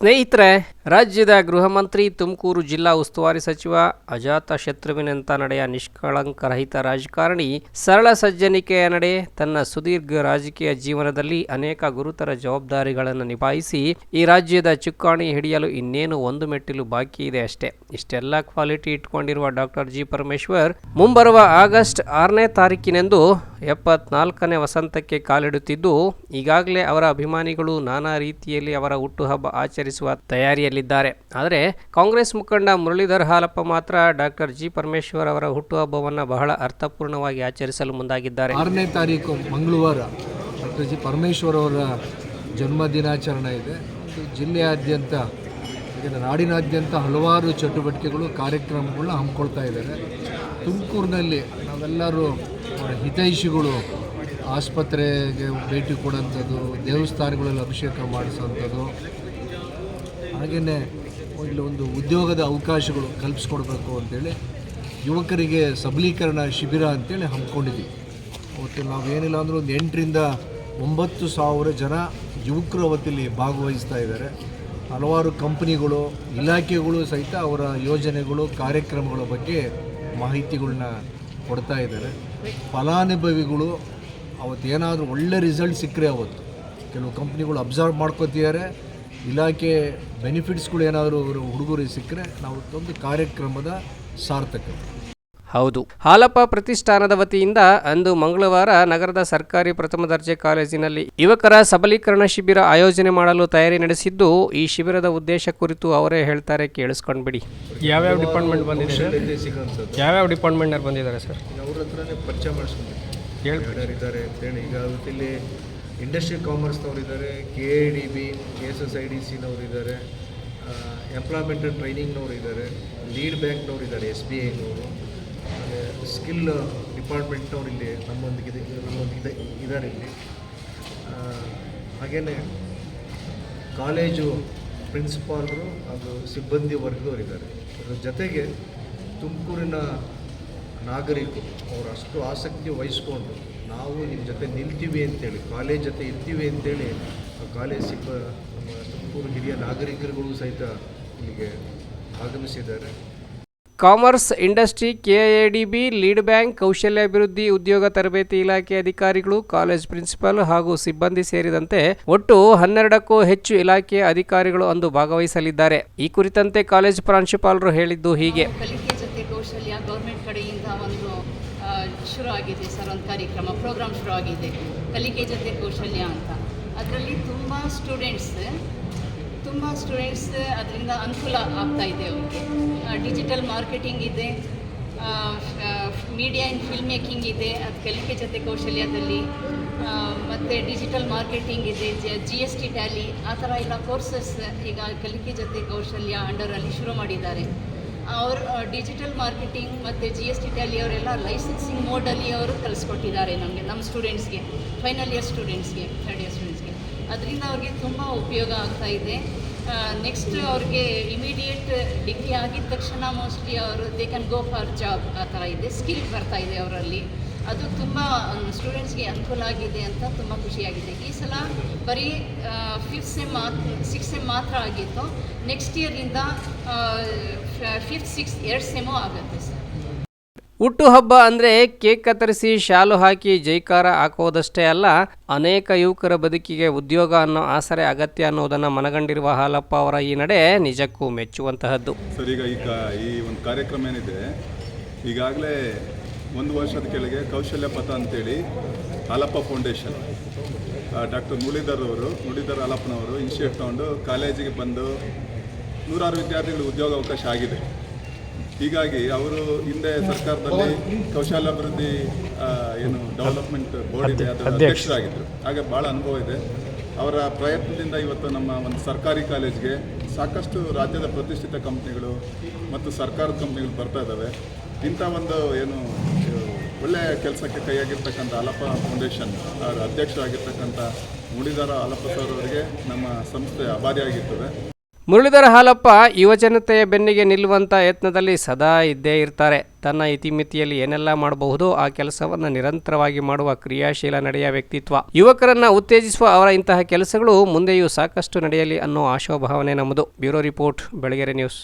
ಸ್ನೇಹಿತರೆ ರಾಜ್ಯದ ಗೃಹ ಮಂತ್ರಿ ತುಮಕೂರು ಜಿಲ್ಲಾ ಉಸ್ತುವಾರಿ ಸಚಿವ ಅಜಾತ ಶತ್ರುವಿನಂತ ನಡೆಯ ನಿಷ್ಕಳಂಕರಹಿತ ರಾಜಕಾರಣಿ ಸರಳ ಸಜ್ಜನಿಕೆಯ ನಡೆ ತನ್ನ ಸುದೀರ್ಘ ರಾಜಕೀಯ ಜೀವನದಲ್ಲಿ ಅನೇಕ ಗುರುತರ ಜವಾಬ್ದಾರಿಗಳನ್ನು ನಿಭಾಯಿಸಿ ಈ ರಾಜ್ಯದ ಚುಕ್ಕಾಣಿ ಹಿಡಿಯಲು ಇನ್ನೇನು ಒಂದು ಮೆಟ್ಟಿಲು ಬಾಕಿ ಇದೆ ಅಷ್ಟೇ. ಇಷ್ಟೆಲ್ಲ ಕ್ವಾಲಿಟಿ ಇಟ್ಕೊಂಡಿರುವ ಡಾಕ್ಟರ್ ಜಿ ಪರಮೇಶ್ವರ್ ಮುಂಬರುವ ಆಗಸ್ಟ್ ಆರನೇ ತಾರೀಕಿನಂದು ಎಪ್ಪತ್ನಾಲ್ಕನೇ ವಸಂತಕ್ಕೆ ಕಾಲಿಡುತ್ತಿದ್ದು, ಈಗಾಗಲೇ ಅವರ ಅಭಿಮಾನಿಗಳು ನಾನಾ ರೀತಿಯಲ್ಲಿ ಅವರ ಹುಟ್ಟುಹಬ್ಬ ಆಚರಿಸುವ ತಯಾರಿಯಲ್ಲಿದ್ದಾರೆ ಆದರೆ ಕಾಂಗ್ರೆಸ್ ಮುಖಂಡ ಮುರಳೀಧರ್ ಹಾಲಪ್ಪ ಮಾತ್ರ ಡಾಕ್ಟರ್ ಜಿ ಪರಮೇಶ್ವರ್ ಅವರ ಹುಟ್ಟುಹಬ್ಬವನ್ನು ಬಹಳ ಅರ್ಥಪೂರ್ಣವಾಗಿ ಆಚರಿಸಲು ಮುಂದಾಗಿದ್ದಾರೆ. ಆರನೇ ತಾರೀಕು ಮಂಗಳವಾರ ಡಾಕ್ಟರ್ ಜಿ ಪರಮೇಶ್ವರ್ ಅವರ ಜನ್ಮ ದಿನಾಚರಣೆ ಇದೆ. ಜಿಲ್ಲೆಯಾದ್ಯಂತ ನಾಡಿನಾದ್ಯಂತ ಹಲವಾರು ಚಟುವಟಿಕೆಗಳು, ಕಾರ್ಯಕ್ರಮಗಳನ್ನ ಹಮ್ಮಿಕೊಳ್ತಾ ಇದ್ದಾರೆ. ತುಮಕೂರಿನಲ್ಲಿ ನಾವೆಲ್ಲರೂ ಹಿತೈಷಿಗಳು ಆಸ್ಪತ್ರೆಗೆ ಭೇಟಿ ಕೊಡೋಂಥದ್ದು, ದೇವಸ್ಥಾನಗಳಲ್ಲಿ ಅಭಿಷೇಕ ಮಾಡಿಸೋಂಥದ್ದು ಹಾಗೆಯೇ ಇಲ್ಲಿ ಒಂದು ಉದ್ಯೋಗದ ಅವಕಾಶಗಳು ಕಲ್ಪಿಸ್ಕೊಡ್ಬೇಕು ಅಂತೇಳಿ ಯುವಕರಿಗೆ ಸಬಲೀಕರಣ ಶಿಬಿರ ಅಂತೇಳಿ ಹಮ್ಮಿಕೊಂಡಿದ್ದೀವಿ ಅವತ್ತು ನಾವೇನಿಲ್ಲ ಅಂದರೂ ಒಂದು ಎಂಟರಿಂದ ಒಂಬತ್ತು ಸಾವಿರ ಜನ ಯುವಕರು ಅವತ್ತಿಲ್ಲಿ ಭಾಗವಹಿಸ್ತಾ ಇದ್ದಾರೆ. ಹಲವಾರು ಕಂಪ್ನಿಗಳು, ಇಲಾಖೆಗಳು ಸಹಿತ ಅವರ ಯೋಜನೆಗಳು, ಕಾರ್ಯಕ್ರಮಗಳ ಬಗ್ಗೆ ಮಾಹಿತಿಗಳನ್ನ ಕೊಡ್ತಾ ಇದ್ದಾರೆ. ಫಲಾನುಭವಿಗಳು ಅವತ್ತು ಏನಾದರೂ ಒಳ್ಳೆ ರಿಸಲ್ಟ್ ಸಿಕ್ಕರೆ ಅವತ್ತು. ಕೆಲವು ಕಂಪ್ನಿಗಳು ಅಬ್ಸರ್ವ್ ಮಾಡ್ಕೋತಿದ್ದಾರೆ. ಇಲಾಖೆ ಬೆನಿಫಿಟ್ಸ್ಗಳು ಏನಾದರೂ ಅವರು ಹುಡುಗರಿಗೆ ಸಿಕ್ಕರೆ ನಾವು ಒಂದು ಕಾರ್ಯಕ್ರಮದ ಸಾರ್ಥಕತೆ ಹೌದು. ಹಾಲಪ್ಪ ಪ್ರತಿಷ್ಠಾನದ ವತಿಯಿಂದ ಅಂದು ಮಂಗಳವಾರ ನಗರದ ಸರ್ಕಾರಿ ಪ್ರಥಮ ದರ್ಜೆ ಕಾಲೇಜಿನಲ್ಲಿ ಯುವಕರ ಸಬಲೀಕರಣ ಶಿಬಿರ ಆಯೋಜನೆ ಮಾಡಲು ತಯಾರಿ ನಡೆಸಿದ್ದು ಈ ಶಿಬಿರದ ಉದ್ದೇಶ ಕುರಿತು ಅವರೇ ಹೇಳ್ತಾರೆ ಕೇಳಿಸ್ಕೊಂಡ್ಬಿಡಿ ಯಾವ್ಯಾವ ಡಿಪಾರ್ಟ್ಮೆಂಟ್ ಬಂದಿದೆ ಸರ್? ಯಾವ್ಯಾವ ಡಿಪಾರ್ಟ್ಮೆಂಟ್ನವ್ರು ಬಂದಿದ್ದಾರೆ ಸರ್? ಅವ್ರ ಹತ್ರನೇ ಪರಿಚಯ ಮಾಡಿಸ್ಕೊಂಡು ಹೇಳ್ಬಿಟ್ಟಿದ್ದಾರೆ ಅಂತೇಳಿ ಈಗ ಇವತ್ತಿಲ್ಲಿ ಇಂಡಸ್ಟ್ರಿ ಕಾಮರ್ಸ್ನವ್ರು ಇದ್ದಾರೆ K A D B K S S I D ಸಿನವ್ರು ಇದ್ದಾರೆ ಎಂಪ್ಲಾಯ್ಮೆಂಟ್ ಟ್ರೈನಿಂಗ್ನವ್ರು ಇದ್ದಾರೆ ಲೀಡ್ ಬ್ಯಾಂಕ್ನವ್ರು ಇದ್ದಾರೆ ಎಸ್ ಬಿ ಐನವರು ಸ್ಕಿಲ್ ಡಿಪಾರ್ಟ್ಮೆಂಟ್ನವ್ರು ಇಲ್ಲಿ ನಮ್ಮೊಂದಿಗೆ ನಮ್ಮೊಂದಿಗೆ ಇದ್ದಾರೆ ಇಲ್ಲಿ. ಹಾಗೆಯೇ ಕಾಲೇಜು ಪ್ರಿನ್ಸಿಪಾಲ್ರು ಹಾಗೂ ಸಿಬ್ಬಂದಿ ವರ್ಗದವರಿದ್ದಾರೆ. ಅದ್ರ ಜೊತೆಗೆ ತುಮಕೂರಿನ ನಾಗರಿಕರು ಅವರು ಅಷ್ಟು ಆಸಕ್ತಿ ವಹಿಸ್ಕೊಂಡು ನಾವು ನಿಮ್ಮ ಜೊತೆ ನಿಲ್ತೀವಿ ಅಂತೇಳಿ, ಕಾಲೇಜ್ ಜೊತೆ ಇರ್ತೀವಿ ಅಂತೇಳಿ ಕಾಲೇಜ್ ಸಿಬ್ಬ ನಮ್ಮ ತುಮಕೂರು ಹಿರಿಯ ನಾಗರಿಕರುಗಳು ಸಹಿತ ಇಲ್ಲಿಗೆ ಆಗಮಿಸಿದ್ದಾರೆ. Commerce industry KADB, lead bank, ಕೌಶಲ್ಯಾಭಿವೃದ್ಧಿ, ಉದ್ಯೋಗ ತರಬೇತಿ ಇಲಾಖೆ ಅಧಿಕಾರಿಗಳು, ಕಾಲೇಜ್ ಪ್ರಿನ್ಸಿಪಾಲ್ ಹಾಗೂ ಸಿಬ್ಬಂದಿ ಸೇರಿದಂತೆ ಒಟ್ಟು ಹನ್ನೆರಡಕ್ಕೂ ಹೆಚ್ಚು ಇಲಾಖೆಯ ಅಧಿಕಾರಿಗಳು ಅಂದು ಭಾಗವಹಿಸಲಿದ್ದಾರೆ. ಈ ಕುರಿತಂತೆ ಕಾಲೇಜ್ ಪ್ರಾಂಶುಪಾಲರು ಹೇಳಿದ್ದು ಹೀಗೆ ಕಲಿಕೆ ಜೊತೆ ಕೌಶಲ್ಯ ಗೌರ್ಮೆಂಟ್ ಕಡೆಯಿಂದ ಒಂದು ಆ, ಶುರು ಆಗಿದೆ ಸರ್, ಒಂದು ಕಾರ್ಯಕ್ರಮ ಪ್ರೋಗ್ರಾಮ್ ಶುರು ಆಗಿದೆ ಕಲಿಕೆ ಜೊತೆ ಕೌಶಲ್ಯ ಅಂತ. ಅದರಲ್ಲಿ ತುಂಬ ಸ್ಟೂಡೆಂಟ್ಸ್ ತುಂಬ ಸ್ಟೂಡೆಂಟ್ಸ್ ಅದರಿಂದ ಅನುಕೂಲ ಆಗ್ತಾ ಇದೆ ಅವ್ರಿಗೆ. ಡಿಜಿಟಲ್ ಮಾರ್ಕೆಟಿಂಗ್ ಇದೆ ಮೀಡಿಯಾ ಇನ್ ಫಿಲ್ಮ್ ಮೇಕಿಂಗ್ ಇದೆ, ಅದು ಕಲಿಕೆ ಜೊತೆ ಕೌಶಲ್ಯದಲ್ಲಿ ಮತ್ತು ಡಿಜಿಟಲ್ ಮಾರ್ಕೆಟಿಂಗ್ ಇದೆ, ಜಿ ಎಸ್ ಟಿ ಟ್ಯಾಲಿ ಆ ಥರ ಎಲ್ಲ ಕೋರ್ಸಸ್ ಈಗ ಕಲಿಕೆ ಜೊತೆ ಕೌಶಲ್ಯ ಅಂಡರಲ್ಲಿ ಶುರು ಮಾಡಿದ್ದಾರೆ. ಅವರು ಡಿಜಿಟಲ್ ಮಾರ್ಕೆಟಿಂಗ್ ಮತ್ತು ಜಿ ಎಸ್ ಟಿ ಟ್ಯಾಲಿ ಅವರೆಲ್ಲ ಲೈಸೆನ್ಸಿಂಗ್ ಮೋಡಲ್ಲಿ ಅವರು ಕಲಿಸ್ಕೊಟ್ಟಿದ್ದಾರೆ ನಮಗೆ ನಮ್ಮ ಸ್ಟೂಡೆಂಟ್ಸ್ಗೆ ಫೈನಲ್ ಇಯರ್ ಸ್ಟೂಡೆಂಟ್ಸ್ಗೆ ಥರ್ಡ್ ಇಯರ್ ಸ್ಟೂಡೆಂಟ್ಸ್ಗೆ ಅದರಿಂದ ಅವ್ರಿಗೆ ತುಂಬ ಉಪಯೋಗ ಆಗ್ತಾ ಇದೆ. ನೆಕ್ಸ್ಟ್ ಅವ್ರಿಗೆ ಇಮಿಡಿಯೇಟ್ ಡಿಗ್ರಿ ಆಗಿದ ತಕ್ಷಣ ಮೋಸ್ಟ್ಲಿ ಅವರು they can go for job ಆ ಥರ ಇದೆ. ಸ್ಕಿಲ್ ಬರ್ತಾ ಇದೆ ಅವರಲ್ಲಿ. ಅದು ತುಂಬ ಸ್ಟೂಡೆಂಟ್ಸ್ಗೆ ಅನುಕೂಲ ಆಗಿದೆ ಅಂತ ತುಂಬ ಖುಷಿಯಾಗಿದೆ. ಈ ಸಲ ಬರೀ ಫಿಫ್ತ್ ಸೆಮ್ ಮಾತ್ರ ಸಿಕ್ಸ್ ಸೆಮ್ ಮಾತ್ರ ಆಗಿತ್ತು. ನೆಕ್ಸ್ಟ್ ಇಯರಿಂದ ಫಿಫ್ತ್ ಸಿಕ್ಸ್ ಎರಡು ಸೆಮು ಆಗುತ್ತೆ ಸರ್. ಹುಟ್ಟುಹಬ್ಬ ಅಂದರೆ ಕೇಕ್ ಕತ್ತರಿಸಿ ಶಾಲು ಹಾಕಿ ಜೈಕಾರ ಹಾಕೋದಷ್ಟೇ ಅಲ್ಲ ಅನೇಕ ಯುವಕರ ಬದುಕಿಗೆ ಉದ್ಯೋಗ ಅನ್ನೋ ಆಸರೆ ಅಗತ್ಯ ಅನ್ನೋದನ್ನು ಮನಗಂಡಿರುವ ಹಾಲಪ್ಪ ಅವರ ಈ ನಡೆ ನಿಜಕ್ಕೂ ಮೆಚ್ಚುವಂತಹದ್ದು. ಸರ್ ಈಗ ಈಗ ಈ ಒಂದು ಕಾರ್ಯಕ್ರಮ ಏನಿದೆ ಈಗಾಗಲೇ ಒಂದು ವರ್ಷದ ಕೆಳಗೆ ಕೌಶಲ್ಯ ಪಥ ಅಂತೇಳಿ ಹಾಲಪ್ಪ ಫೌಂಡೇಶನ್. ಡಾಕ್ಟರ್ ಮುರಳೀಧರ್ ಅವರು ಮುರಳೀಧರ್ ಹಾಲಪ್ಪನವರು ಇನಿಷಿಯೇಟ್ ತಗೊಂಡು ಕಾಲೇಜಿಗೆ ಬಂದು ನೂರಾರು ವಿದ್ಯಾರ್ಥಿಗಳು ಉದ್ಯೋಗ ಅವಕಾಶ ಆಗಿದೆ. ಹೀಗಾಗಿ ಅವರು ಹಿಂದೆ ಸರ್ಕಾರದಲ್ಲಿ ಕೌಶಲ್ಯಾಭಿವೃದ್ಧಿ ಏನು ಡೆವಲಪ್ಮೆಂಟ್ ಬೋರ್ಡ್ ಇದೆ ಅದರ ಅಧ್ಯಕ್ಷರಾಗಿದ್ದರು ಹಾಗೆ ಭಾಳ ಅನುಭವ ಇದೆ. ಅವರ ಪ್ರಯತ್ನದಿಂದ ಇವತ್ತು ನಮ್ಮ ಒಂದು ಸರ್ಕಾರಿ ಕಾಲೇಜ್ಗೆ ಸಾಕಷ್ಟು ರಾಜ್ಯದ ಪ್ರತಿಷ್ಠಿತ ಕಂಪ್ನಿಗಳು ಮತ್ತು ಸರ್ಕಾರದ ಕಂಪ್ನಿಗಳು ಬರ್ತಾ ಇದ್ದಾವೆ. ಇಂಥ ಒಂದು ಏನು ಒಳ್ಳೆಯ ಕೆಲಸಕ್ಕೆ ಕೈಯಾಗಿರ್ತಕ್ಕಂಥ ಅಲಪ್ಪ ಫೌಂಡೇಶನ್, ಅವರ ಅಧ್ಯಕ್ಷರಾಗಿರ್ತಕ್ಕಂಥ ಮುಡಿದಾರ ಅಲಪ್ಪ ಸರ್ ಅವರಿಗೆ ನಮ್ಮ ಸಂಸ್ಥೆ ಆಭಾರಿಯಾಗಿರ್ತದೆ ಮುರಳೀಧರ ಹಾಲಪ್ಪ ಯುವಜನತೆಯ ಬೆನ್ನಿಗೆ ನಿಲ್ಲುವಂಥ ಯತ್ನದಲ್ಲಿ ಸದಾ ಇದ್ದೇ ಇರ್ತಾರೆ. ತನ್ನ ಇತಿಮಿತಿಯಲ್ಲಿ ಏನೆಲ್ಲ ಮಾಡಬಹುದು, ಆ ಕೆಲಸವನ್ನು ನಿರಂತರವಾಗಿ ಮಾಡುವ ಕ್ರಿಯಾಶೀಲ ನಡೆಯ ವ್ಯಕ್ತಿತ್ವ. ಯುವಕರನ್ನ ಉತ್ತೇಜಿಸುವ ಅವರ ಇಂತಹ ಕೆಲಸಗಳು ಮುಂದೆಯೂ ಸಾಕಷ್ಟು ನಡೆಯಲಿ ಅನ್ನೋ ಆಶೋಭಾವನೆ ನಮ್ಮದು. Bureau report, Belagere news.